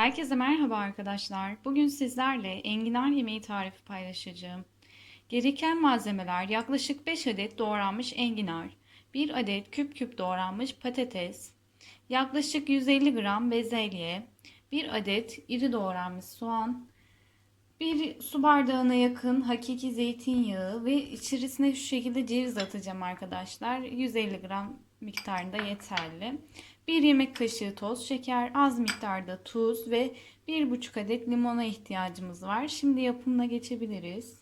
Herkese merhaba arkadaşlar. Bugün sizlerle enginar yemeği tarifi paylaşacağım. Gereken malzemeler yaklaşık 5 adet doğranmış enginar, 1 adet küp küp doğranmış patates, yaklaşık 150 gram bezelye, 1 adet iri doğranmış soğan, 1 su bardağına yakın hakiki zeytinyağı ve içerisine şu şekilde ceviz atacağım arkadaşlar. 150 gram miktarında yeterli. 1 yemek kaşığı toz şeker, az miktarda tuz ve 1,5 adet limona ihtiyacımız var. Şimdi yapımına geçebiliriz.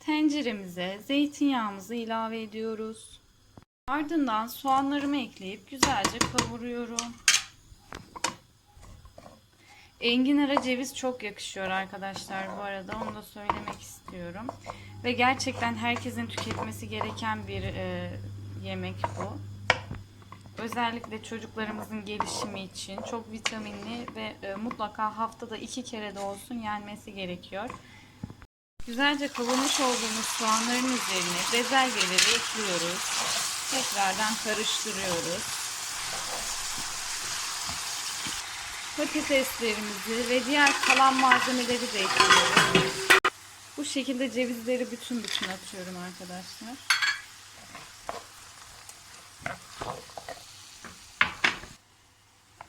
Tenceremize zeytinyağımızı ilave ediyoruz. Ardından soğanlarımı ekleyip güzelce kavuruyorum. Enginara ceviz çok yakışıyor arkadaşlar bu arada onu da söylemek istiyorum. Ve gerçekten herkesin tüketmesi gereken bir e, yemek bu. Özellikle çocuklarımızın gelişimi için çok vitaminli ve e, mutlaka haftada iki kere de olsun yenmesi gerekiyor. Güzelce kavurmuş olduğumuz soğanların üzerine bezelyeleri ekliyoruz. Tekrardan karıştırıyoruz. Patateslerimizi ve diğer kalan malzemeleri de ekliyoruz. Bu şekilde cevizleri bütün bütün atıyorum arkadaşlar.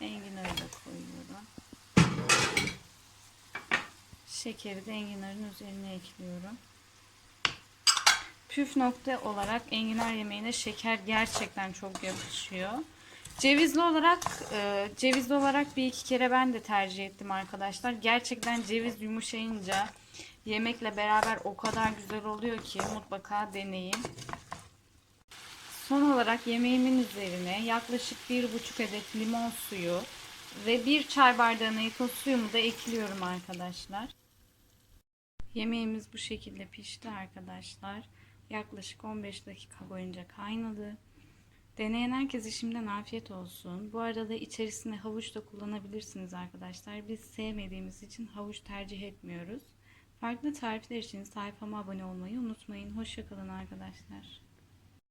Enginarı da koyuyorum. Şekeri de enginarın üzerine ekliyorum. Püf nokta olarak enginar yemeğine şeker gerçekten çok yakışıyor. Cevizli olarak e, cevizli olarak bir iki kere ben de tercih ettim arkadaşlar. Gerçekten ceviz yumuşayınca yemekle beraber o kadar güzel oluyor ki mutlaka deneyin. Son olarak yemeğimin üzerine yaklaşık 1,5 adet limon suyu ve 1 çay bardağına yakın suyumu da ekliyorum arkadaşlar. Yemeğimiz bu şekilde pişti arkadaşlar. Yaklaşık 15 dakika boyunca kaynadı. Deneyen herkese şimdiden afiyet olsun. Bu arada içerisine havuç da kullanabilirsiniz arkadaşlar. Biz sevmediğimiz için havuç tercih etmiyoruz. Farklı tarifler için sayfama abone olmayı unutmayın. Hoşçakalın arkadaşlar.